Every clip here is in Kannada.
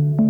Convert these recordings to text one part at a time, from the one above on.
you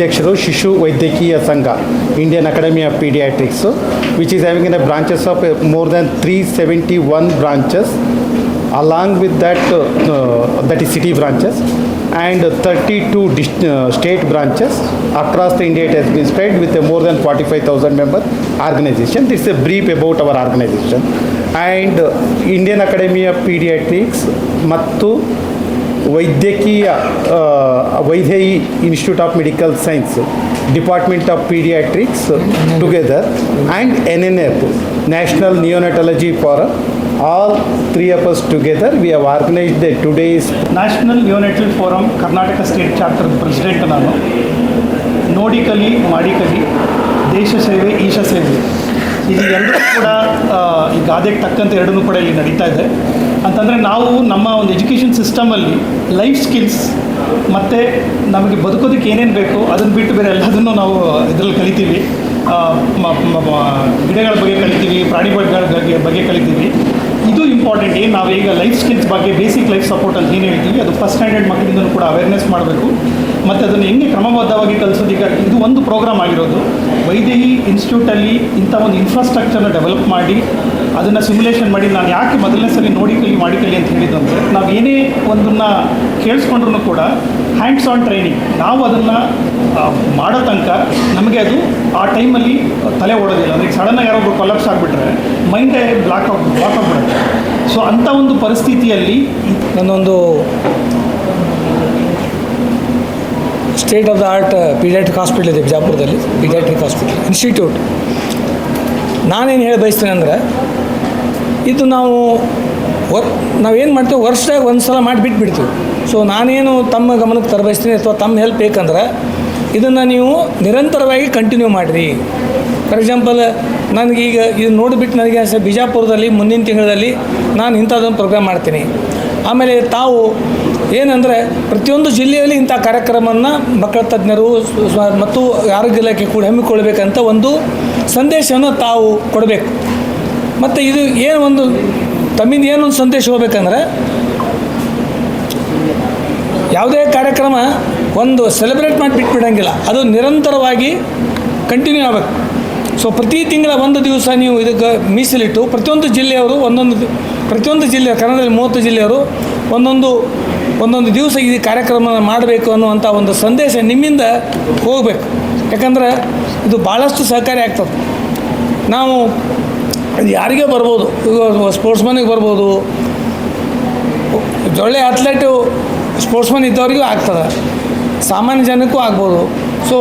ಅಧ್ಯಕ್ಷರು ಶಿಶು ವೈದ್ಯಕೀಯ ಸಂಘ Indian academy of paediatrics which is having in a branches of more than three seventy one branches uh, uh, that is city branches and 32 dis- uh, state branches across the India it has been spread with a more than 45,000 member organization. This is a brief about our organization and uh, Indian Academy of Pediatrics ಮತ್ತು ವೈದ್ಯಕೀಯ ವೈದ್ಯ ವೈದ್ಯಯಿ institute of medical science department of paediatrics together and N N F national neonatology for all three uppers together we have organised the today's national neonatal forum Karnataka state chapter president ನಾನು. ನೋಡಿ ಕಲಿ ಮಾಡಿ ಕಲಿ ದೇಶ ಸೇವೆ ಈಶ ಸೇವೆ ಇದು ಎರಡೂ ಕೂಡ ಈ ಗಾದೆಗೆ ತಕ್ಕಂತೆ ಎರಡನ್ನೂ ಕೂಡ ಇಲ್ಲಿ ನಡೀತಾ ಇದೆ. ಅಂತಂದರೆ ನಾವು ನಮ್ಮ ಒಂದು ಎಜುಕೇಷನ್ ಸಿಸ್ಟಮಲ್ಲಿ ಲೈಫ್ ಸ್ಕಿಲ್ಸ್ ಮತ್ತು ನಮಗೆ ಬದುಕೋದಕ್ಕೆ ಏನೇನು ಬೇಕು ಅದನ್ನು ಬಿಟ್ಟು ಬೇರೆ ಎಲ್ಲದನ್ನು ನಾವು ಇದರಲ್ಲಿ ಕಲಿತೀವಿ. ಗಿಡಗಳ ಬಗ್ಗೆ ಕಲಿತೀವಿ ಪ್ರಾಣಿಗಳ ಬಗ್ಗೆ ಬಗ್ಗೆ ಕಲಿತೀವಿ. ಇಂಪಾರ್ಟೆಂಟ್ ಏನು ನಾವು ಈಗ ಲೈಫ್ ಸ್ಕಿಲ್ಸ್ ಬಗ್ಗೆ ಬೇಸಿಕ್ ಲೈಫ್ ಸಪೋರ್ಟ್ ಅಂತ ಏನು ಹೇಳ್ತೀವಿ, ಅದು ಫಸ್ಟ್ ಸ್ಟ್ಯಾಂಡರ್ಡ್ ಮಕ್ಕಳಿಂದಲೂ ಕೂಡ ಅವೇರ್ನೆಸ್ ಮಾಡಬೇಕು. ಮತ್ತು ಅದನ್ನು ಹೆಂಗೆ ಕ್ರಮಬದ್ಧವಾಗಿ ಕಲಿಸೋದು, ಈಗ ಇದು ಒಂದು ಪ್ರೋಗ್ರಾಮ್ ಆಗಿರೋದು. ವೈದೇಹಿ ಇನ್ಸ್ಟಿಟ್ಯೂಟಲ್ಲಿ ಇಂಥ ಒಂದು ಇನ್ಫ್ರಾಸ್ಟ್ರಕ್ಚರ್ನ ಡೆವಲಪ್ ಮಾಡಿ, ಅದನ್ನು ಸಿಮ್ಯುಲೇಷನ್ ಮಾಡಿ, ನಾನು ಯಾಕೆ ಮೊದಲನೇ ಸಲ ನೋಡಿ ಕಲಿ, ಮಾಡಿ ಕಲಿ ಅಂತ ಹೇಳಿದ್ದು ಅಂದರೆ, ನಾವು ಏನೇ ಒಂದನ್ನು ಕೇಳಿಸ್ಕೊಂಡ್ರೂ ಕೂಡ ಹ್ಯಾಂಡ್ಸ್ ಆನ್ ಟ್ರೈನಿಂಗ್ ನಾವು ಅದನ್ನು ಮಾಡೋ ತನಕ ನಮಗೆ ಅದು ಆ ಟೈಮಲ್ಲಿ ತಲೆ ಓಡೋದಿಲ್ಲ. ಅಂದರೆ ಸಡನ್ನಾಗಿ ಯಾರೊಬ್ಬರು ಕೊಲಾಪ್ಸ್ ಆಗಿಬಿಟ್ರೆ ಮೈಂಡೇ ಬ್ಲಾಕ್ ಆಗಿ ಬ್ಲಾಕ್ ಆಗಿಬಿಡುತ್ತೆ. ಸೊ ಅಂಥ ಒಂದು ಪರಿಸ್ಥಿತಿಯಲ್ಲಿ ನನ್ನೊಂದು state of the art paediatric hospital ಇದೆ ಬಿಜಾಪುರದಲ್ಲಿ ಪೀಡಿಯಾಟ್ರಿಕ್ ಹಾಸ್ಪಿಟಲ್ ಇನ್ಸ್ಟಿಟ್ಯೂಟ್ ನಾನೇನು ಹೇಳಿ ಬಯಸ್ತೇನೆ ಅಂದರೆ, ಇದು ನಾವು ವರ್, ನಾವೇನು ಮಾಡ್ತೇವೆ ವರ್ಷದಾಗ ಒಂದು ಸಲ ಮಾಡಿ ಬಿಟ್ಬಿಡ್ತೀವಿ ಸೊ ನಾನೇನು ತಮ್ಮ ಗಮನಕ್ಕೆ ತರಬಯಸ್ತೀನಿ ಅಥವಾ ತಮ್ಮ ಹೆಲ್ಪ್ ಬೇಕಂದ್ರೆ, ಇದನ್ನು ನೀವು ನಿರಂತರವಾಗಿ ಕಂಟಿನ್ಯೂ ಮಾಡಿರಿ. ಫಾರ್ ಎಕ್ಸಾಂಪಲ್ ನನಗೀಗ ಇದು ನೋಡಿಬಿಟ್ಟು ನನಗೆ ಸರ್ ಬಿಜಾಪುರದಲ್ಲಿ, ಮುಂದಿನ ತಿಂಗಳಲ್ಲಿ ನಾನು ಇಂಥದ್ದೊಂದು ಪ್ರೋಗ್ರಾಮ್ ಮಾಡ್ತೀನಿ. ಆಮೇಲೆ ತಾವು ಏನಂದರೆ ಪ್ರತಿಯೊಂದು ಜಿಲ್ಲೆಯಲ್ಲಿ ಇಂಥ ಕಾರ್ಯಕ್ರಮವನ್ನು ಮಕ್ಕಳ ತಜ್ಞರು ಮತ್ತು ಆರೋಗ್ಯ ಇಲಾಖೆ ಕೂಡ ಹಮ್ಮಿಕೊಳ್ಬೇಕಂತ ಒಂದು ಸಂದೇಶವನ್ನು ತಾವು ಕೊಡಬೇಕು. ಮತ್ತು ಇದು ಏನು ಒಂದು, ತಮ್ಮಿಂದ ಏನೊಂದು ಸಂದೇಶ ಹೋಗ್ಬೇಕಂದ್ರೆ ಯಾವುದೇ ಕಾರ್ಯಕ್ರಮ ಒಂದು ಸೆಲೆಬ್ರೇಟ್ ಮಾಡಿ ಬಿಟ್ಬಿಡಂಗಿಲ್ಲ ಅದು ನಿರಂತರವಾಗಿ ಕಂಟಿನ್ಯೂ ಆಗಬೇಕು. ಸೊ ಪ್ರತಿ ತಿಂಗಳ ಒಂದು ದಿವಸ ನೀವು ಇದಕ್ಕೆ ಮೀಸಲಿಟ್ಟು ಪ್ರತಿಯೊಂದು ಜಿಲ್ಲೆಯವರು ಒಂದೊಂದು ಪ್ರತಿಯೊಂದು ಜಿಲ್ಲೆ, ಕನ್ನಡದಲ್ಲಿ ಮೂವತ್ತು ಜಿಲ್ಲೆಯವರು ಒಂದೊಂದು ಒಂದೊಂದು ದಿವಸ ಈ ಕಾರ್ಯಕ್ರಮ ಮಾಡಬೇಕು ಅನ್ನುವಂಥ ಒಂದು ಸಂದೇಶ ನಿಮ್ಮಿಂದ ಹೋಗಬೇಕು. ಯಾಕಂದ್ರೆ ಇದು ಭಾಳಷ್ಟು ಸಹಕಾರಿ ಆಗ್ತದೆ. ನಾವು ಯಾರಿಗೆ ಬರ್ಬೋದು, ಈಗ ಸ್ಪೋರ್ಟ್ಸ್ಮನಿಗೆ ಬರ್ಬೋದು ಒಳ್ಳೆ ಅಥ್ಲೆಟು ಸ್ಪೋರ್ಟ್ಸ್ಮನ್ ಇದ್ದವರಿಗೂ ಆಗ್ತದೆ. ಸಾಮಾನ್ಯ ಜನಕ್ಕೂ ಆಗ್ಬೋದು. ಸೊ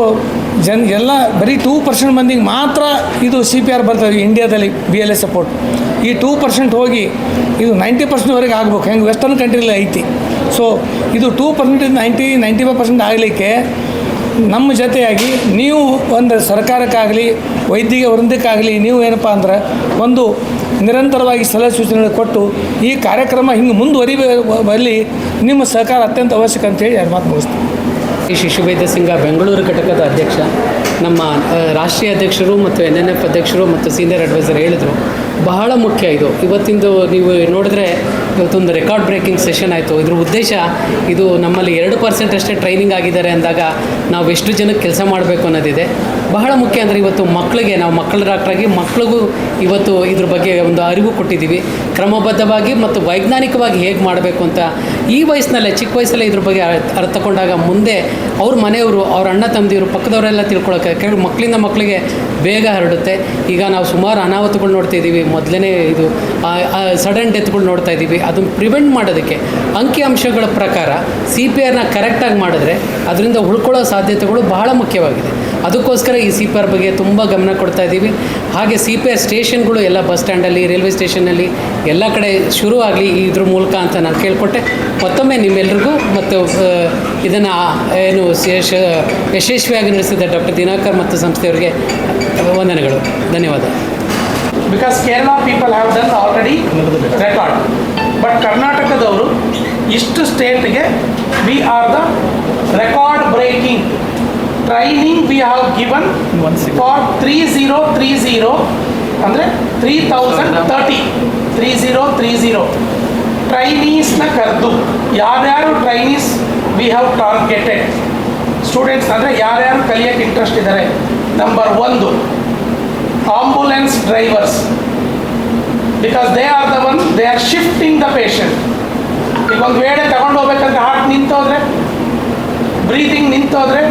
ಜನ ಎಲ್ಲ ಬರೀ ಟೂ ಪರ್ಸೆಂಟ್ ಮಂದಿಗೆ ಮಾತ್ರ ಇದು ಸಿ ಪಿ ಆರ್ ಬರ್ತದೆ ಇಂಡಿಯಾದಲ್ಲಿ ಬಿ ಎಲ್ ಎ ಸಪೋರ್ಟ್ ಈ ಟೂ ಪರ್ಸೆಂಟ್ ಹೋಗಿ ಇದು ನೈಂಟಿ ಪರ್ಸೆಂಟ್ವರೆಗೆ ಆಗ್ಬೇಕು. ಹೆಂಗೆ ವೆಸ್ಟರ್ನ್ ಕಂಟ್ರಿಲಿ ಐತಿ. ಸೊ ಇದು ಟೂ ಪರ್ಸೆಂಟಿಂದ ನೈಂಟಿ ನೈಂಟಿ ಫೈವ್ ಪರ್ಸೆಂಟ್ ಆಗಲಿಕ್ಕೆ ನಮ್ಮ ಜೊತೆಯಾಗಿ ನೀವು ಒಂದು ಸರ್ಕಾರಕ್ಕಾಗಲಿ, ವೈದ್ಯಕೀಯ ವೃಂದಕ್ಕಾಗಲಿ ನೀವು ಏನಪ್ಪ ಅಂದ್ರೆ ಒಂದು ನಿರಂತರವಾಗಿ ಸಲಹೆ ಸೂಚನೆಗಳು ಕೊಟ್ಟು ಈ ಕಾರ್ಯಕ್ರಮ ಹಿಂಗೆ ಮುಂದುವರಿಬಲ್ಲಿ ನಿಮ್ಮ ಸಹಕಾರ ಅತ್ಯಂತ ಅವಶ್ಯಕ ಅಂತೇಳಿ ಎರಡು ಮಾತು ಮುಗಿಸ್ತೀನಿ. ಶಿಶುವೈದ್ಯ ಸಿಂಗ, ಬೆಂಗಳೂರು ಘಟಕದ ಅಧ್ಯಕ್ಷ, ನಮ್ಮ ರಾಷ್ಟ್ರೀಯ ಅಧ್ಯಕ್ಷರು ಮತ್ತು ಎನ್ ಎನ್ ಎಫ್ ಅಧ್ಯಕ್ಷರು ಮತ್ತು ಸೀನಿಯರ್ ಅಡ್ವೈಸರ್ ಹೇಳಿದರು. ಬಹಳ ಮುಖ್ಯ ಇದು. ಇವತ್ತಿಂದು ನೀವು ನೋಡಿದ್ರೆ ಇವತ್ತೊಂದು ರೆಕಾರ್ಡ್ ಬ್ರೇಕಿಂಗ್ ಸೆಷನ್ ಆಯಿತು. ಇದ್ರ ಉದ್ದೇಶ ಇದು ನಮ್ಮಲ್ಲಿ ಎರಡು ಪರ್ಸೆಂಟ್ ಅಷ್ಟೇ ಟ್ರೈನಿಂಗ್ ಆಗಿದ್ದಾರೆ ಅಂದಾಗ ನಾವು ಎಷ್ಟು ಜನಕ್ಕೆ ಕೆಲಸ ಮಾಡಬೇಕು ಅನ್ನೋದಿದೆ. ಬಹಳ ಮುಖ್ಯ ಅಂದರೆ ಇವತ್ತು ಮಕ್ಕಳಿಗೆ ನಾವು ಮಕ್ಕಳ ಡಾಕ್ಟ್ರಾಗಿ ಮಕ್ಕಳಿಗೂ ಇವತ್ತು ಇದ್ರ ಬಗ್ಗೆ ಒಂದು ಅರಿವು ಕೊಟ್ಟಿದ್ದೀವಿ. ಕ್ರಮಬದ್ಧವಾಗಿ ಮತ್ತು ವೈಜ್ಞಾನಿಕವಾಗಿ ಹೇಗೆ ಮಾಡಬೇಕು ಅಂತ ಈ ವಯಸ್ಸಿನಲ್ಲೇ, ಚಿಕ್ಕ ವಯಸ್ಸಲ್ಲೇ ಇದ್ರ ಬಗ್ಗೆ ಅರ್ಥ ತಗೊಂಡಾಗ ಮುಂದೆ ಅವ್ರ ಮನೆಯವರು, ಅವ್ರ ಅಣ್ಣ ತಮ್ಮದಿರು ಪಕ್ಕದವರೆಲ್ಲ ತಿಳ್ಕೊಳಕ್ಕೆ ಕೆಲ ಮಕ್ಕಳಿಂದ ಮಕ್ಕಳಿಗೆ ಬೇಗ ಹರಡುತ್ತೆ. ಈಗ ನಾವು ಸುಮಾರು ಅನಾಹುತಗಳು ನೋಡ್ತಾ ಇದ್ದೀವಿ ಮೊದಲನೇ ಇದು ಸಡನ್ ಡೆತ್ಗಳು ನೋಡ್ತಾ ಇದ್ದೀವಿ ಅದನ್ನು ಪ್ರಿವೆಂಟ್ ಮಾಡೋದಕ್ಕೆ ಅಂಕಿ ಅಂಶಗಳ ಪ್ರಕಾರ ಸಿ ಪಿ ಆರ್ನ ಕರೆಕ್ಟಾಗಿ ಮಾಡಿದ್ರೆ ಅದರಿಂದ ಉಳ್ಕೊಳ್ಳೋ ಸಾಧ್ಯತೆಗಳು ಬಹಳ ಮುಖ್ಯವಾಗಿದೆ. ಅದಕ್ಕೋಸ್ಕರ ಈ ಸಿ ಪಿ ಆರ್ ಬಗ್ಗೆ ತುಂಬ ಗಮನ ಕೊಡ್ತಾ ಇದ್ದೀವಿ ಹಾಗೆ ಸಿ ಪಿ ಆರ್ ಸ್ಟೇಷನ್ಗಳು ಎಲ್ಲ ಬಸ್ ಸ್ಟ್ಯಾಂಡಲ್ಲಿ ರೈಲ್ವೆ ಸ್ಟೇಷನಲ್ಲಿ ಎಲ್ಲ ಕಡೆ ಶುರು ಆಗಲಿ ಇದ್ರ ಮೂಲಕ ಅಂತ ನಾನು ಕೇಳಿಕೊಟ್ಟೆ. ಮತ್ತೊಮ್ಮೆ ನಿಮ್ಮೆಲ್ರಿಗೂ ಮತ್ತು ಇದನ್ನು ಏನು ಯಶಸ್ವಿಯಾಗಿ ನಡೆಸಿದ ಡಾಕ್ಟರ್ ದಿನಾಕರ್ ಮತ್ತು ಸಂಸ್ಥೆಯವರಿಗೆ, ವಂದನೆಗಳು. ಧನ್ಯವಾದ. Because Kerala people have done already record but ಕರ್ನಾಟಕದವರು ಇಷ್ಟು ಸ್ಟೇಟ್ಗೆ we are the record breaking training we have given for three zero three zero ಅಂದರೆ three thousand thirty three zero three zero ಟ್ರೈನೀಸ್ನ ಕರೆದು. ಯಾರ್ಯಾರು trainees we have targeted students ಅಂದರೆ ಯಾರ್ಯಾರು ಕಲಿಯೋಕ್ಕೆ ಇಂಟ್ರೆಸ್ಟ್ ಇದ್ದಾರೆ ನಂಬರ್ ಒಂದು. Ambulance drivers because they are the one they are shifting the patient ಈಗ ಒಂದು ವೇಳೆ ತಗೊಂಡು ಹೋಗ್ಬೇಕಂದ್ರೆ ಹಾರ್ಟ್ ನಿಂತೋದ್ರೆ breathing ನಿಂತೋದ್ರೆ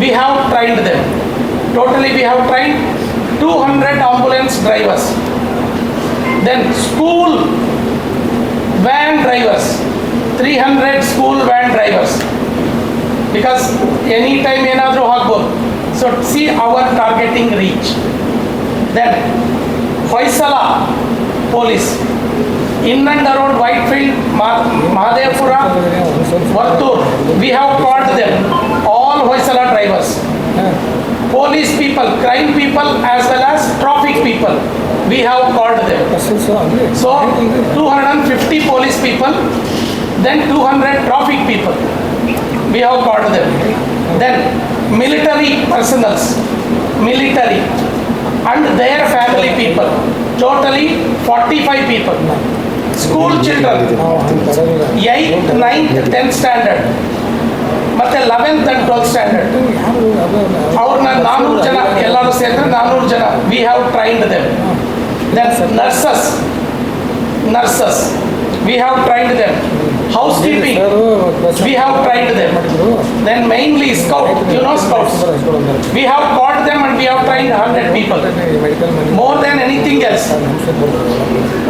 we have trained them totally we have train two hundred ambulance drivers then school van drivers three hundred school van drivers because any time ಏನಾದರೂ ಆಗ್ಬೋದು. So see our targeting reach then Hoysala police. Inanda around Whitefield, Mahadevpura, Vartur, we have caught them, all Hoysala drivers, police people, crime people as well as traffic people, we have caught them. So 250 police people, then 200 traffic people, we have caught them. Then military personals, military, and their family people. Totally 45 people. School children, 8th, 9th, 10th standard. ಮತ್ತೆ ಲೆವೆಂತ್ ಅಂಡ್ ಟ್ವೆಲ್ತ್ ಸ್ಟ್ಯಾಂಡರ್ಡ್ ಅವ್ರನ್ನ ನಾನ್ನೂರು ಜನ ಎಲ್ಲರೂ ಸೇರಿದ್ರೆ ನಾನ್ನೂರು ಜನ. We have trained them then nurses nurses we have trained them house we have tried them. Then mainly scout, you know scouts. We have caught them and we have trained hundred people more than anything else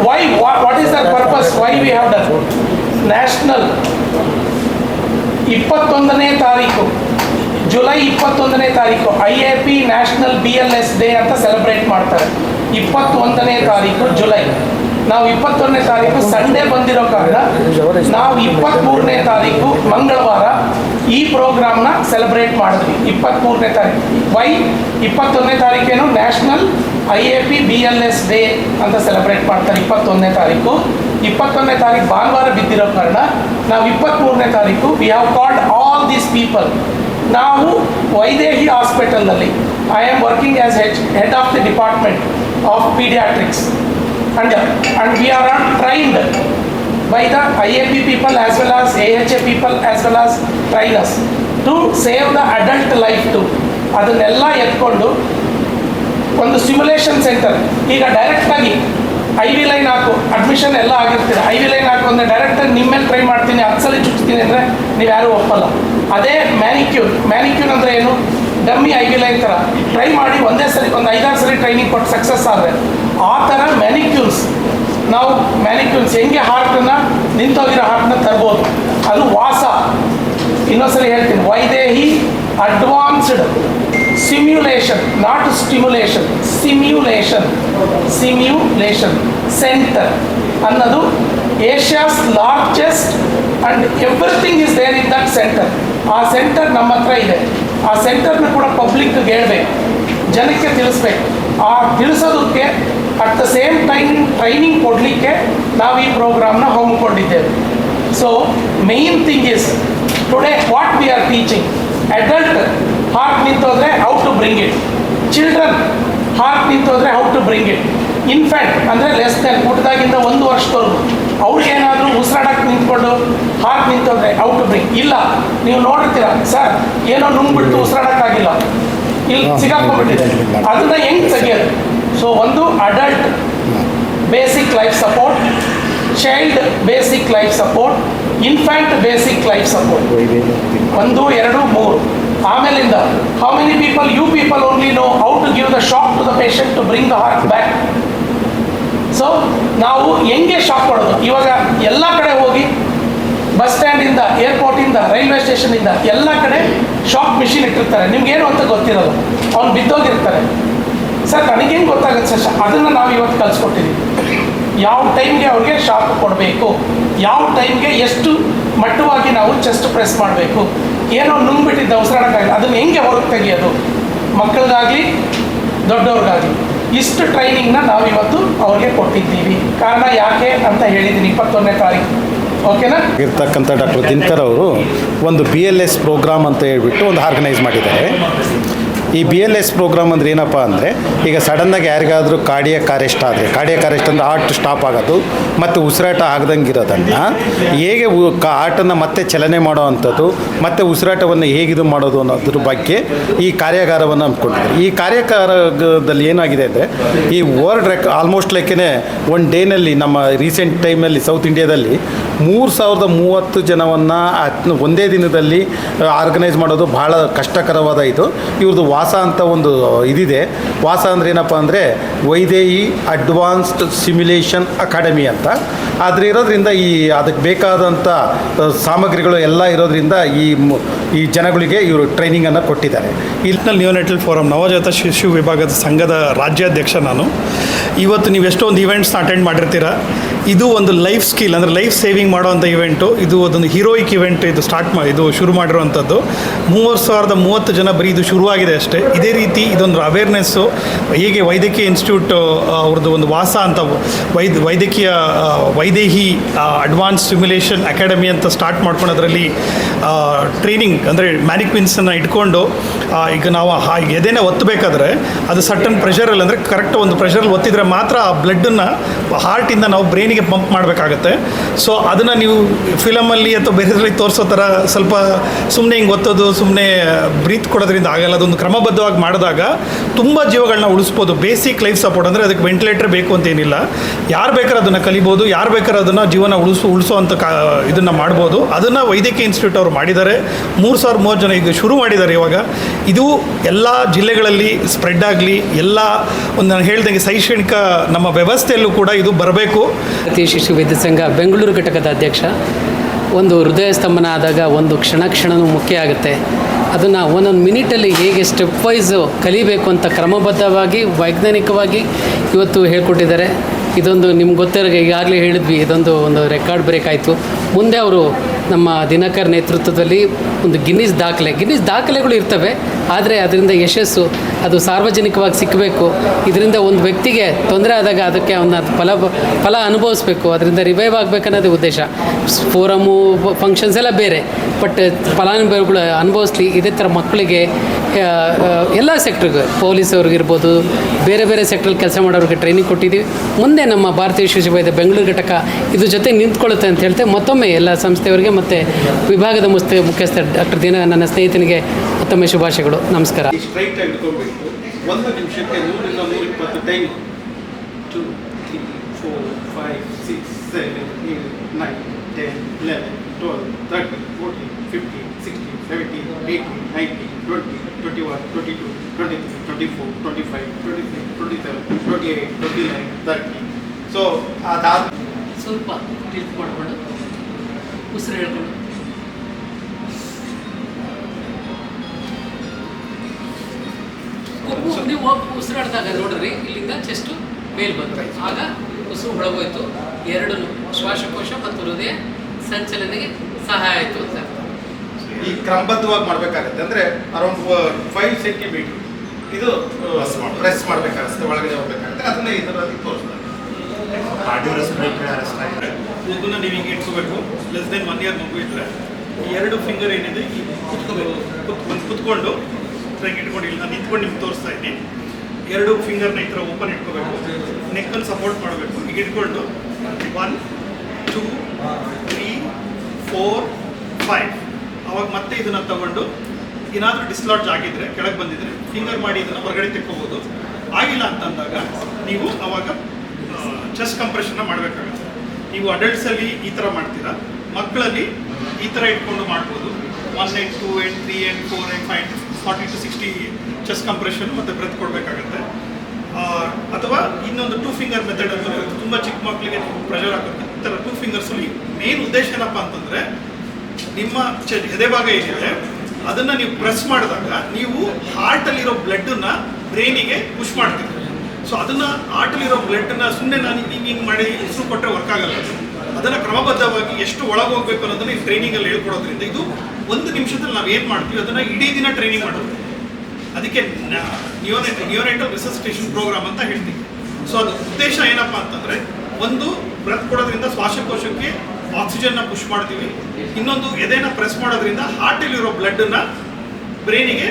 why what is purpose? Purpose why we have done national ಇಪ್ಪತ್ತೊಂದನೇ ತಾರೀಕು. ಜುಲೈ ಇಪ್ಪತ್ತೊಂದನೇ ತಾರೀಕು. I A P national B L S day ಅಂತ ಸೆಲೆಬ್ರೇಟ್ ಮಾಡ್ತಾರೆ. ಇಪ್ಪತ್ತೊಂದನೇ ತಾರೀಕು ಜುಲೈ ನಾವು ಇಪ್ಪತ್ತೊಂದನೇ ತಾರೀಕು ಸಂಡೇ ಬಂದಿರೋ ಕಾರಣ ನಾವು ಇಪ್ಪತ್ತ್ಮೂರನೇ ತಾರೀಕು ಮಂಗಳವಾರ ಈ ಪ್ರೋಗ್ರಾಮ್ನ ಸೆಲೆಬ್ರೇಟ್ ಮಾಡಿದ್ವಿ. ಇಪ್ಪತ್ತ್ಮೂರನೇ ತಾರೀಕು. ವೈ ಇಪ್ಪತ್ತೊಂದನೇ ತಾರೀಕೇನು? National I A P B L S day ಅಂತ ಸೆಲೆಬ್ರೇಟ್ ಮಾಡ್ತಾರೆ ಇಪ್ಪತ್ತೊಂದನೇ ತಾರೀಕು. ಇಪ್ಪತ್ತೊಂದನೇ ತಾರೀಕು ಭಾನುವಾರ ಬಿದ್ದಿರೋ ಕಾರಣ ನಾವು ಇಪ್ಪತ್ತ್ಮೂರನೇ ತಾರೀಕು we have called all these people ನಾವು Vaidehi ಹಾಸ್ಪಿಟಲ್ನಲ್ಲಿ I am working as head head of the department of paediatrics and and we are trained by the IAP people as well as AHA people as well as trainers to save the adult life too. ಅದನ್ನೆಲ್ಲ ಎತ್ಕೊಂಡು ಒಂದು ಸಿಮ್ಯುಲೇಷನ್ ಸೆಂಟರ್ ಈಗ ಡೈರೆಕ್ಟಾಗಿ ಐ ವಿ ಲೈನ್ ಹಾಕು ಅಡ್ಮಿಷನ್ ಎಲ್ಲ ಆಗಿರ್ತೀರ. ಐ ವಿ ಲೈನ್ ಹಾಕು ಅಂದರೆ ಡೈರೆಕ್ಟಾಗಿ ನಿಮ್ಮ ಮೇಲೆ ಟ್ರೈ ಮಾಡ್ತೀನಿ, ಹತ್ತು ಸಲ ಚುಚ್ತೀನಿ ಅಂದರೆ ನೀವು ಯಾರೂ ಒಪ್ಪಲ್ಲ. ಅದೇ ಮ್ಯಾನಿಕ್ಯೂರ್ ಮ್ಯಾನಿಕ್ಯೂರ್ ಅಂದರೆ ಏನು? ಡಮ್ಮಿ ಐ ವಿ ಲೈನ್ ಥರ ಟ್ರೈ ಮಾಡಿ ಒಂದೇ ಸರಿ, ಒಂದು ಐದಾರು ಸರಿ ಟ್ರೈನಿಂಗ್ ಕೊಟ್ಟು ಸಕ್ಸಸ್ ಆದರೆ. ಆ ಥರ ಮ್ಯಾನಿಕ್ಯೂಲ್ಸ್ ನಾವು ಮ್ಯಾನಿಕ್ಯೂಲ್ಸ್ ಹೆಂಗೆ ಹಾರ್ಟನ್ನ ನಿಂತೋಗಿರೋ ಹಾರ್ಟನ್ನ ತರ್ಬೋದು. ಅದು ವಾಸ. ಇನ್ನೊಂದ್ಸರಿ ಹೇಳ್ತೀನಿ, Vaidehi advanced simulation not stimulation simulation simulation centre ಅನ್ನೋದು Asia's largest and everything is there in that centre ಆ ಸೆಂಟರ್ ನಮ್ಮ ಹತ್ರ ಇದೆ. ಆ ಸೆಂಟರ್ನ ಕೂಡ ಪಬ್ಲಿಕ್ಗೆ ಹೇಳ್ಬೇಕು, ಜನಕ್ಕೆ ತಿಳಿಸ್ಬೇಕು. ಆ ತಿಳಿಸೋದಕ್ಕೆ at the same time training ಕೊಡಲಿಕ್ಕೆ ನಾವು ಈ ಪ್ರೋಗ್ರಾಮ್ನ ಹೊಮ್ಮಿಕೊಂಡಿದ್ದೇವೆ so main thing is today what we are teaching adult heart ನಿಂತೋದ್ರೆ how to bring it children heart ನಿಂತೋದ್ರೆ how to bring it infant ಅಂದರೆ ಲೆಸ್ ದೆನ್ ಹುಟ್ಟಿದಾಗಿಂದ ಒಂದು ವರ್ಷದವರೆಗೂ. ಅವ್ರಿಗೇನಾದರೂ ಉಸಿರಾಡಕ್ಕೆ ನಿಂತ್ಕೊಂಡು ಹಾಕಿ ನಿಂತಂದ್ರೆ ಔಟ್ ಬ್ರೇಕ್ ಇಲ್ಲ ನೀವು ನೋಡಿರ್ತೀರ ಸರ್ ಏನೋ ನುಂಗ್ಬಿಟ್ಟು ಉಸಿರಾಡಕ್ಕಾಗಿಲ್ಲ ಇಲ್ಲಿ ಸಿಗಾಕೊಂಡ್ಬಿಟ್ಟಿದೆ ಅದನ್ನ ಹೆಂಗ್ ತೆಗಿಯೋದು ಸೊ ಒಂದು adult basic life support child basic life support infant basic life support ಒಂದು ಎರಡು ಮೂರು ಆಮೇಲಿಂದ how many people you people only know how to give the shock to the patient to bring the heart back so ನಾವು ಹೆಂಗೆ ಶಾಪ್ ಕೊಡೋದು ಇವಾಗ ಎಲ್ಲ ಕಡೆ ಹೋಗಿ, ಬಸ್ ಸ್ಟ್ಯಾಂಡಿಂದ ಏರ್ಪೋರ್ಟಿಂದ ರೈಲ್ವೆ ಸ್ಟೇಷನಿಂದ ಎಲ್ಲ ಕಡೆ ಶಾಪ್ ಮಿಷಿನ್ ಇಟ್ಟಿರ್ತಾರೆ. ನಿಮ್ಗೇನು ಅಂತ ಗೊತ್ತಿರೋದು ಅವ್ನು ಬಿದ್ದೋಗಿರ್ತಾರೆ. ಸರ್ ನನಗೇನು ಗೊತ್ತಾಗುತ್ತೆ ಸರ್? ಅದನ್ನು ನಾವು ಇವತ್ತು ಕಲಿಸ್ಕೊಟ್ಟಿದ್ದೀವಿ ಯಾವ ಟೈಮ್ಗೆ ಅವ್ರಿಗೆ ಶಾಕ್ ಕೊಡಬೇಕು? ಯಾವ ಟೈಮ್ಗೆ ಎಷ್ಟು ಮಟ್ಟವಾಗಿ ನಾವು ಚೆಸ್ಟ್ ಪ್ರೆಸ್ ಮಾಡಬೇಕು? ಏನೋ ನುಂಗ್ಬಿಟ್ಟಿದ್ದ ಉಸಿರಾಡೋಕ್ಕಾಗಲ್ಲ ಅದನ್ನು ಹೆಂಗೆ ಹೊರಗೆ ತೆಗಿಯೋದು? ಮಕ್ಕಳಿಗಾಗಲಿ, ದೊಡ್ಡವ್ರಿಗಾಗಲಿ. ಇಷ್ಟು ಟ್ರೈನಿಂಗ್ನ ನಾವು ಇವತ್ತು ಅವ್ರಿಗೆ ಕೊಟ್ಟಿದ್ದೀವಿ. ಕಾರಣ ಯಾಕೆ ಅಂತ ಹೇಳಿದ್ದೀನಿ, ಇಪ್ಪತ್ತೊಂದನೇ ತಾರೀಕು ಓಕೆನಾ? ಇರ್ತಕ್ಕಂಥ ಡಾಕ್ಟರ್ ದಿನಕರ್ ಅವರು ಒಂದು ಬಿ ಎಲ್ ಎಸ್ ಪ್ರೋಗ್ರಾಮ್ ಅಂತ ಹೇಳ್ಬಿಟ್ಟು ಒಂದು ಆರ್ಗನೈಸ್ ಮಾಡಿದ್ದಾರೆ. ಈ ಬಿ ಎಲ್ ಎಸ್ ಪ್ರೋಗ್ರಾಮ್ ಅಂದ್ರೆ ಏನಪ್ಪ ಅಂದರೆ, ಈಗ ಸಡನ್ನಾಗಿ ಯಾರಿಗಾದರೂ ಕಾರ್ಡಿಯಕ್ ಅರೆಸ್ಟ್ ಆದರೆ ಕಾರ್ಡಿಯಕ್ ಅರೆಸ್ಟ್ ಅಂದರೆ ಹಾರ್ಟ್ ಸ್ಟಾಪ್ ಆಗೋದು ಮತ್ತು ಉಸಿರಾಟ ಆಗದಂಗೆ ಇರೋದನ್ನು ಹೇಗೆ ಹಾರ್ಟನ್ನು ಮತ್ತೆ ಚಲನೆ ಮಾಡೋ ಅಂಥದ್ದು, ಮತ್ತು ಉಸಿರಾಟವನ್ನು ಹೇಗಿದು ಮಾಡೋದು ಅನ್ನೋದ್ರ ಬಗ್ಗೆ ಈ ಕಾರ್ಯಾಗಾರವನ್ನು ಹಮ್ಮಿಕೊಂಡಿದ್ದಾರೆ ಈ ಕಾರ್ಯಾಗಾರದಲ್ಲಿ ಏನಾಗಿದೆ ಅಂದರೆ, ಈ ವರ್ಲ್ಡ್ ರೆಕ್ ಆಲ್ಮೋಸ್ಟ್ ಲೈಕೇ ಒನ್ ಡೇನಲ್ಲಿ ನಮ್ಮ ರೀಸೆಂಟ್ ಟೈಮಲ್ಲಿ ಸೌತ್ ಇಂಡಿಯಾದಲ್ಲಿ ಮೂರು ಸಾವಿರದ ಮೂವತ್ತು ಜನವನ್ನು ಒಂದೇ ದಿನದಲ್ಲಿ ಆರ್ಗನೈಸ್ ಮಾಡೋದು ಭಾಳ ಕಷ್ಟಕರವಾದ ಇದು. ಇವ್ರದ್ದು ವಾಸ ಅಂತ ಒಂದು ಇದಿದೆ. ವಾಸ ಅಂದ್ರೆ ಏನಪ್ಪ ಅಂದರೆ ವೈದೇಹಿ ಅಡ್ವಾನ್ಸ್ಡ್ ಸಿಮ್ಯುಲೇಷನ್ ಅಕಾಡೆಮಿ ಅಂತ. ಆದರೆ ಇರೋದ್ರಿಂದ ಈ ಅದಕ್ಕೆ ಬೇಕಾದಂಥ ಸಾಮಗ್ರಿಗಳು ಎಲ್ಲ ಇರೋದ್ರಿಂದ ಈ ಈ ಜನಗಳಿಗೆ ಇವರು ಟ್ರೈನಿಂಗನ್ನು ಕೊಟ್ಟಿದ್ದಾರೆ. ಇಲ್ಲಿ ನ್ಯೂನೆಟಲ್ ಫೋರಮ್ ನವಜಾತ ಶಿಶು ವಿಭಾಗದ ಸಂಘದ ರಾಜ್ಯಾಧ್ಯಕ್ಷ ನಾನು. ಇವತ್ತು ನೀವು ಎಷ್ಟೊಂದು ಇವೆಂಟ್ಸ್ನ ಅಟೆಂಡ್ ಮಾಡಿರ್ತೀರ? ಇದು ಒಂದು ಲೈಫ್ ಸ್ಕಿಲ್, ಅಂದರೆ ಲೈಫ್ ಸೇವಿಂಗ್ ಮಾಡುವಂಥ ಇವೆಂಟು ಇದು ಅದೊಂದು ಹೀರೋಯಿಕ್ ಇವೆಂಟ್ ಇದು ಸ್ಟಾರ್ಟ್ ಮಾ ಇದು ಶುರು ಮಾಡಿರುವಂಥದ್ದು ಮೂವತ್ತು ಸಾವಿರದ ಮೂವತ್ತು ಜನ ಬರೀ ಇದು ಶುರುವಾಗಿದೆ ಅಷ್ಟೇ. ಇದೇ ರೀತಿ ಇದೊಂದು ಅವೇರ್ನೆಸ್ಸು ಹೇಗೆ ವೈದ್ಯಕೀಯ ಇನ್ಸ್ಟಿಟ್ಯೂಟ್ ಅವ್ರದ್ದು ಒಂದು ವಾಸ ಅಂತ ವೈದ್ ವೈದ್ಯಕೀಯ ವೈದೇಹಿ ಅಡ್ವಾನ್ಸ್ ಸಿಮ್ಯುಲೇಷನ್ ಅಕಾಡೆಮಿ ಅಂತ ಸ್ಟಾರ್ಟ್ ಮಾಡ್ಕೊಂಡು ಅದರಲ್ಲಿ ಟ್ರೈನಿಂಗ್ ಅಂದರೆ ಮ್ಯಾನಿಕ್ವಿನ್ಸನ್ನು ಇಟ್ಕೊಂಡು ಈಗ ನಾವು ಎದೆನ ಒತ್ತಬೇಕಾದ್ರೆ ಅದು ಸಟನ್ ಪ್ರೆಷರಲ್ಲಿ ಅಂದರೆ ಕರೆಕ್ಟ್ ಒಂದು ಪ್ರೆಷರಲ್ಲಿ ಒತ್ತಿದ್ರೆ ಮಾತ್ರ ಆ ಬ್ಲಡ್ಡನ್ನು ಹಾರ್ಟಿಂದ ನಾವು ಬ್ರೈನಿಗೆ ಪಂಪ್ ಮಾಡಬೇಕಾಗತ್ತೆ. ಸೊ ಅದನ್ನು ನೀವು ಫಿಲಮಲ್ಲಿ ಅಥವಾ ಬೇರೆದ್ರಲ್ಲಿ ತೋರಿಸೋ ಥರ ಸ್ವಲ್ಪ ಸುಮ್ಮನೆ ಹಿಂಗೆ ಒತ್ತೋದು ಸುಮ್ಮನೆ ಬ್ರೀತ್ ಕೊಡೋದ್ರಿಂದ ಆಗಲ್ಲ. ಅದೊಂದು ಕ್ರಮಬದ್ಧವಾಗಿ ಮಾಡಿದಾಗ ತುಂಬ ಜೀವಗಳನ್ನ ಉಳಿಸ್ಬೋದು. ಬೇಸಿಕ್ ಲೈಫ್ ಸಪೋರ್ಟ್ ಅಂದರೆ ಅದಕ್ಕೆ ವೆಂಟಿಲೇಟರ್ ಬೇಕು ಅಂತೇನಿಲ್ಲ ಯಾರು ಬೇಕಾದ್ರೂ ಅದನ್ನು ಕಲಿಬೋದು, ಯಾರು ಬೇಕಾದ್ರೂ ಅದನ್ನು ಜೀವನ ಉಳಿಸು, ಉಳಿಸೋ ಅಂತ ಕಾ, ಇದನ್ನು ಮಾಡ್ಬೋದು. ಅದನ್ನು ವೈದ್ಯಕೀಯ ಇನ್ಸ್ಟಿಟ್ಯೂಟ್ ಅವರು ಮಾಡಿದ್ದಾರೆ. ಮೂರು ಸಾವಿರ ಮೂವತ್ತು ಜನ ಈಗ ಶುರು ಮಾಡಿದ್ದಾರೆ ಇವಾಗ. ಇದು ಎಲ್ಲ ಜಿಲ್ಲೆಗಳಲ್ಲಿ ಸ್ಪ್ರೆಡ್ ಆಗಲಿ, ಎಲ್ಲ ಒಂದು ನಾನು ಹೇಳ್ದಂಗೆ ಶೈಕ್ಷಣಿಕ ನಮ್ಮ ವ್ಯವಸ್ಥೆಯಲ್ಲೂ ಕೂಡ ಇದು ಬರಬೇಕು. ಭಾರತೀಯ ಶಿಶು ವೈದ್ಯ ಸಂಘ ಬೆಂಗಳೂರು ಘಟಕದ ಅಧ್ಯಕ್ಷ. ಒಂದು ಹೃದಯ ಸ್ತಂಭನ ಆದಾಗ ಒಂದು ಕ್ಷಣ ಕ್ಷಣನೂ ಮುಖ್ಯ ಆಗುತ್ತೆ. ಅದನ್ನು ಒಂದೊಂದು ಮಿನಿಟಲ್ಲಿ ಹೇಗೆ ಸ್ಟೆಪ್ ವೈಸು ಕಲಿಬೇಕು ಅಂತ ಕ್ರಮಬದ್ಧವಾಗಿ, ವೈಜ್ಞಾನಿಕವಾಗಿ ಇವತ್ತು ಹೇಳ್ಕೊಟ್ಟಿದ್ದಾರೆ. ಇದೊಂದು ನಿಮ್ಗೆ ಗೊತ್ತಿರೋ ಈಗಾಗಲೇ ಹೇಳಿದ್ವಿ, ಇದೊಂದು ಒಂದು ರೆಕಾರ್ಡ್ ಬ್ರೇಕ್ ಆಯಿತು. ಮುಂದೆ ಅವರು ನಮ್ಮ ದಿನಕರ್ ನೇತೃತ್ವದಲ್ಲಿ ಒಂದು ಗಿನ್ನಿಸ್ ದಾಖಲೆ ಗಿನ್ನಿಸ್ ದಾಖಲೆಗಳು ಇರ್ತವೆ, ಆದರೆ ಅದರಿಂದ ಯಶಸ್ಸು, ಅದು ಸಾರ್ವಜನಿಕವಾಗಿ ಸಿಕ್ಕಬೇಕು ಇದರಿಂದ ಒಂದು ವ್ಯಕ್ತಿಗೆ ತೊಂದರೆ ಆದಾಗ ಅದಕ್ಕೆ ಅವನ್ನ ಫಲ ಫಲ ಅನುಭವಿಸ್ಬೇಕು, ಅದರಿಂದ ರಿವೈವ್ ಆಗಬೇಕನ್ನೋದೇ ಉದ್ದೇಶ. ಫೋರಮು ಫಂಕ್ಷನ್ಸ್ ಎಲ್ಲ ಬೇರೆ ಬಟ್ ಫಲಾನುಭವಿಗಳು ಅನುಭವಿಸ್ಲಿ, ಇದೇ ಥರ ಮಕ್ಕಳಿಗೆ ಎಲ್ಲ ಸೆಕ್ಟ್ರಿಗೂ ಪೊಲೀಸ್ ಅವ್ರಿಗಿರ್ಬೋದು, ಬೇರೆ ಬೇರೆ ಸೆಕ್ಟ್ರಲ್ಲಿ ಕೆಲಸ ಮಾಡೋರಿಗೆ ಟ್ರೈನಿಂಗ್ ಕೊಟ್ಟಿದ್ದೀವಿ. ಮುಂದೆ ನಮ್ಮ ಭಾರತೀಯ ವಿಶ್ವವಿದ್ಯಾಲಯ ಬೆಂಗಳೂರು ಘಟಕ ಇದ್ರ ಜೊತೆ ನಿಂತ್ಕೊಳ್ಳುತ್ತೆ ಅಂತ ಹೇಳ್ತೆ ಮತ್ತೊಮ್ಮೆ ಎಲ್ಲ ಸಂಸ್ಥೆಯವರಿಗೆ ಮತ್ತೆ ವಿಭಾಗದ ಮುಸ್ತೆ ಮುಖ್ಯಸ್ಥ ಡಾಕ್ಟರ್ ದಿನ ನನ್ನ ಸ್ನೇಹಿತನಿಗೆ ಮತ್ತೊಮ್ಮೆ ಶುಭಾಶಯಗಳು. ನಮಸ್ಕಾರ. ಒಂದು ನಿಮಿಷಕ್ಕೆ time. Twenty twenty four twenty five so ಅದಾದ ಸ್ವಲ್ಪ ಟಿಲ್ಟ್ ಮಾಡಿಕೊಂಡು ಉಸಿರು ಹೇಳ್ಕೊಂಡು. ನೀವು ಉಸಿರಾಡಿದಾಗ ನೋಡ್ರಿ ಇಲ್ಲಿಂದ ಚೆಸ್ಟ್ ಮೇಲ್ ಬಂತು. ಆಗ ಉಸಿರು ಹೊಳಗೋಯ್ತು ಎರಡು ಶ್ವಾಸಕೋಶ ಮತ್ತು ಹೃದಯ ಸಂಚಲನೆಗೆ ಸಹಾಯ ಆಯಿತು ಅಂತ ಈ ಕ್ರಮಬದ್ಧವಾಗಿ ಮಾಡಬೇಕಾಗತ್ತೆ. ಅಂದ್ರೆ ಅರೌಂಡ್ ಫೈವ್ ಸೆಂಟಿಮೀಟರ್ ಇದು ಪ್ರೆಸ್ ಮಾಡಬೇಕಾಗುತ್ತೆ ಒಳಗಡೆ ಹೋಗ್ಬೇಕಾಗುತ್ತೆ. ಅದನ್ನ ಇದರಲ್ಲಿ ತೋರಿಸ್ತಾರೆ. ಮಗುನ ನೀವು ಹಿಂಗೆ ಇಟ್ಕೋಬೇಕು. ಲೆಸ್ ದೆನ್ ಒನ್ ಇಯರ್ ಮಗು ಎರಡು ಫಿಂಗರ್ ಏನಿದೆ ಕುತ್ಕೋಬೇಕು. ಕುತ್ಕೊಂಡು ಹಿಂಗೆ ಇಟ್ಕೊಂಡು ಇಲ್ಲಿ ನಾನು ನಿಂತ್ಕೊಂಡು ನಿಮ್ಗೆ ತೋರಿಸ್ತಾ ಇದ್ದೀನಿ. ಎರಡು ಫಿಂಗರ್ನ ಈ ಥರ ಓಪನ್ ಇಟ್ಕೋಬೇಕು. ನೆಕ್ಕಲ್ಲಿ ಸಪೋರ್ಟ್ ಮಾಡಬೇಕು. ಈಗ ಇಟ್ಕೊಂಡು one two three four five ಅವಾಗ ಮತ್ತೆ ಇದನ್ನು ತಗೊಂಡು ಏನಾದರೂ ಡಿಸ್ಲಾಡ್ಜ್ ಆಗಿದ್ರೆ, ಕೆಳಗೆ ಬಂದಿದ್ರೆ ಫಿಂಗರ್ ಮಾಡಿ ಇದನ್ನು ಹೊರಗಡೆ ತೆಕ್ಕೋಬೋದು. ಆಗಿಲ್ಲ ಅಂತಂದಾಗ ನೀವು ಅವಾಗ ಚೆಸ್ಟ್ ಕಂಪ್ರೆಷನ್ನ ಮಾಡಬೇಕಾಗುತ್ತೆ. ನೀವು ಅಡಲ್ಟ್ಸಲ್ಲಿ ಈ ಥರ ಮಾಡ್ತೀರಾ? ಮಕ್ಕಳಲ್ಲಿ ಈ ಥರ ಇಟ್ಕೊಂಡು ಮಾಡ್ಬೋದು. One eight two eight three eight four eight five forty to sixty chest compression ಮತ್ತು ಬ್ರೆತ್ ಕೊಡಬೇಕಾಗುತ್ತೆ. ಅಥವಾ ಇನ್ನೊಂದು ಟೂ ಫಿಂಗರ್ ಮೆಥಡ್ ಅಂತ ತುಂಬಾ ಚಿಕ್ಕ ಮಕ್ಕಳಿಗೆ ಪ್ರೆಷರ್ ಆಗುತ್ತೆ. ಈ ಥರ ಟೂ ಫಿಂಗರ್ಸಲ್ಲಿ ಮೇನ್ ಉದ್ದೇಶ ಏನಪ್ಪ ಅಂತಂದರೆ ನಿಮ್ಮ ಎದೆ ಭಾಗ ಏನಿದೆ, ಅದನ್ನು ನೀವು ಪ್ರೆಸ್ ಮಾಡಿದಾಗ ನೀವು ಹಾರ್ಟಲ್ಲಿರೋ ಬ್ಲಡ್ಡನ್ನು ಬ್ರೈನಿಗೆ ಪುಷ್ ಮಾಡ್ತೀರಿ. ಸೊ ಅದನ್ನು ಆಟಲಿರೋ ಬ್ಲಡ್ನ ಸುಮ್ಮನೆ ನಾನು ಹಿಂಗೆ ಹಿಂಗೆ ಮಾಡಿ ಹೆಸರು ಕೊಟ್ಟರೆ ವರ್ಕ್ ಆಗಲ್ಲ. ಅದು ಅದನ್ನು ಕ್ರಮಬದ್ಧವಾಗಿ ಎಷ್ಟು ಒಳಗೆ ಹೋಗ್ಬೇಕು ಅನ್ನೋದನ್ನ ಈ ಟ್ರೈನಿಂಗಲ್ಲಿ ಹೇಳ್ಕೊಡೋದ್ರಿಂದ ಇದು ಒಂದು ನಿಮಿಷದಲ್ಲಿ ನಾವು ಏನು ಮಾಡ್ತೀವಿ? ಅದನ್ನು ಇಡೀ ದಿನ ಟ್ರೈನಿಂಗ್ ಮಾಡೋದು. ಅದಕ್ಕೆ ನಿಯೋನೆ ನಿಯೋನೆಟಲ್ ರಿಸಸ್ಟೇಷನ್ ಪ್ರೋಗ್ರಾಮ್ ಅಂತ ಹೇಳ್ತೀವಿ. ಸೊ ಅದು ಉದ್ದೇಶ ಏನಪ್ಪ ಅಂತಂದರೆ ಒಂದು ಬ್ರೆತ್ ಕೊಡೋದ್ರಿಂದ ಶ್ವಾಸಕೋಶಕ್ಕೆ ಆಕ್ಸಿಜನ್ನ ಪುಷ್ ಮಾಡ್ತೀವಿ. ಇನ್ನೊಂದು ಎದೆನ ಪ್ರೆಸ್ ಮಾಡೋದ್ರಿಂದ ಹಾರ್ಟಲ್ಲಿರೋ ಬ್ಲಡ್ಡನ್ನು ಬ್ರೈನಿಗೆ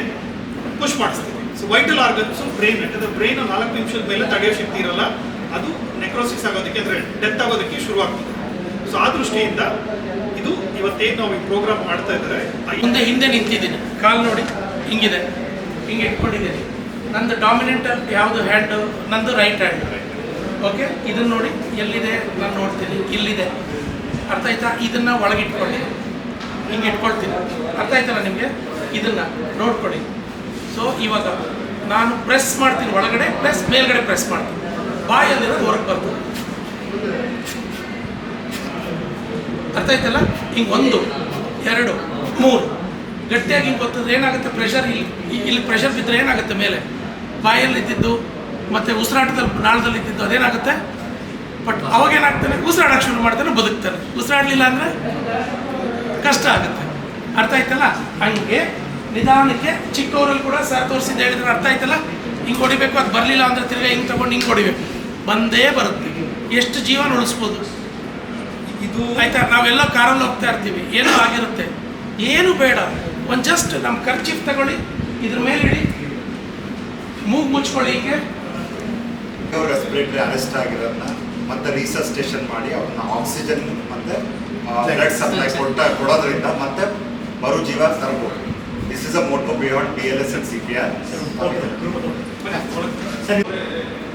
ಪುಷ್ ಮಾಡಿಸ್ತೀವಿ. ಸೊ ವೈಟಲ್ ಆರ್ಗನ್ಸು ಬ್ರೈನ್ ಯಾಕಂದ್ರೆ ಬ್ರೈನ್ ನಾಲ್ಕು ನಿಮಿಷದ ಮೇಲೆ ತಡೆಯೋ ಶಕ್ತಿ ಇರಲ್ಲ. ಅದು ನೆಕ್ರೋಸಿಸ್ ಆಗೋದಕ್ಕೆ ಅಂದರೆ ಡೆತ್ ಆಗೋದಕ್ಕೆ ಶುರುವಾಗ್ತದೆ. ಸೊ ಆ ದೃಷ್ಟಿಯಿಂದ ಇದು ಇವತ್ತೇನು ನಾವು ಈ ಪ್ರೋಗ್ರಾಮ್ ಮಾಡ್ತಾ ಇದ್ದಾರೆ ಮುಂದೆ ಹಿಂದೆ ನಿಂತಿದ್ದೀನಿ. ಕಾಲು ನೋಡಿ. ಹಿಂಗಿದೆ. ಹಿಂಗೆ ಇಟ್ಕೊಂಡಿದ್ದೀನಿ. ನಂದು ಡಾಮಿನೆಂಟ್ ಯಾವುದು ಹ್ಯಾಂಡು ನಂದು ರೈಟ್ ಹ್ಯಾಂಡ್ ಓಕೆ ಇದನ್ನ ನೋಡಿ. ಎಲ್ಲಿದೆ? ನಾನು ನೋಡ್ತೀನಿ. ಇಲ್ಲಿದೆ. ಅರ್ಥ ಆಯ್ತಾ? ಇದನ್ನು ಒಳಗಿಟ್ಕೊಳ್ಳಿ. ಹಿಂಗೆ ಇಟ್ಕೊಳ್ತೀನಿ. ಅರ್ಥ ಆಯ್ತಲ್ಲ ನಿಮಗೆ? ಇದನ್ನು ನೋಡ್ಕೊಳ್ಳಿ. ಸೊ ಇವಾಗ ನಾನು ಪ್ರೆಸ್ ಮಾಡ್ತೀನಿ ಒಳಗಡೆ ಪ್ಲಸ್ ಮೇಲ್ಗಡೆ ಪ್ರೆಸ್ ಮಾಡ್ತೀನಿ. ಬಾಯಲ್ಲಿರೋದು ಹೊರಗೆ ಬರ್ತದೆ. ಅರ್ಥ ಆಯ್ತಲ್ಲ? ಹಿಂಗೆ ಒಂದು, ಎರಡು, ಮೂರು. ಗಟ್ಟಿಯಾಗಿ ಹಿಂಗೆ ಗೊತ್ತಿದ್ರೆ ಏನಾಗುತ್ತೆ? ಪ್ರೆಷರ್ ಇಲ್ಲಿ ಇಲ್ಲಿ ಪ್ರೆಷರ್ ಬಿದ್ದರೆ ಏನಾಗುತ್ತೆ ಮೇಲೆ? ಬಾಯಲ್ಲಿ ಇದ್ದಿದ್ದು ಮತ್ತು ಉಸಿರಾಟದಲ್ಲಿ ನಾಳದಲ್ಲಿ ಇದ್ದಿದ್ದು ಅದೇನಾಗುತ್ತೆ? ಬಟ್ ಅವಾಗ ಏನಾಗ್ತಾನೆ? ಉಸಿರಾಡಕ್ಕೆ ಶುರು ಮಾಡ್ತಾನೆ, ಬದುಕ್ತಾನೆ. ಉಸಿರಾಡಲಿಲ್ಲ ಅಂದರೆ ಕಷ್ಟ ಆಗುತ್ತೆ. ಅರ್ಥ ಆಯ್ತಲ್ಲ? ಹಂಗೆ ನಿಧಾನಕ್ಕೆ ಚಿಕ್ಕವರಲ್ಲಿ ಕೂಡ ಸರ್ ತೋರಿಸಿದ್ದು ಹೇಳಿದ್ರೆ ಅರ್ಥ ಆಯ್ತಲ್ಲ? ಹಿಂಗೆ ಹೊಡಿಬೇಕು, ಅದು ಬರಲಿಲ್ಲ ಅಂದರೆ ತಿರ್ಗಾ ಹಿಂಗೆ ತಗೊಂಡು ಹಿಂಗೆ ಹೊಡಿಬೇಕು. ಬಂದೇ ಬರುತ್ತೆ. ಎಷ್ಟು ಜೀವನ ಉಳಿಸ್ಬೋದು? ಇದು ಆಯ್ತಾ? ನಾವೆಲ್ಲ ಕಾರಲ್ಲಿ ಹೋಗ್ತಾ ಇರ್ತೀವಿ. ಏನೋ ಆಗಿರುತ್ತೆ. ಏನು ಬೇಡ. ಒಂದು ಜಸ್ಟ್ ನಮ್ಮ ಖರ್ಚಿಗೆ ತಗೊಳ್ಳಿ, ಇದ್ರ ಮೇಲೆ ಇಡಿ. ಮೂಗು ಮುಚ್ಕೊಳ್ಳಿ ಹೀಗೆ. ಅರೆಸ್ಟ್ ಆಗಿರೋದನ್ನ ಮತ್ತೆ ರೀಸಸ್ಟೇಷನ್ ಮಾಡಿ ಅವ್ರನ್ನ ಆಕ್ಸಿಜನ್ ಮತ್ತೆ ಬ್ಲಡ್ ಸಪ್ಲೈ ಕೊಟ್ಟ, ಕೊಡೋದ್ರಿಂದ ಮತ್ತೆ ಮರು ಜೀವ ತರಬಹುದು This is a mode for beyond PLS and CPR. Okay. okay.